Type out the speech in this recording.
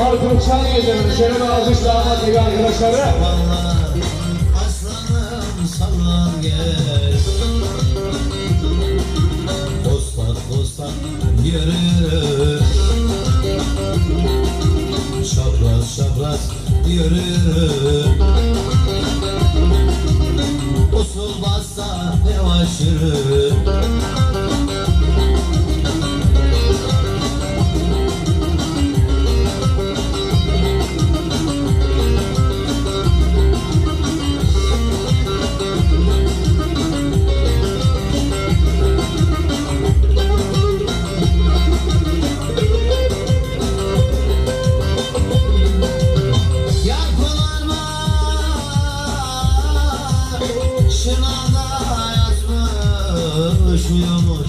Farkın Çan Gece'nin Şeref Alkış Damat gibi arkadaşları. Vallahi aslanım sallan gel postat yürü. Şapraz şapraz yürü. Usul bassa yavaş yürü Şınada yazmış uyumuş.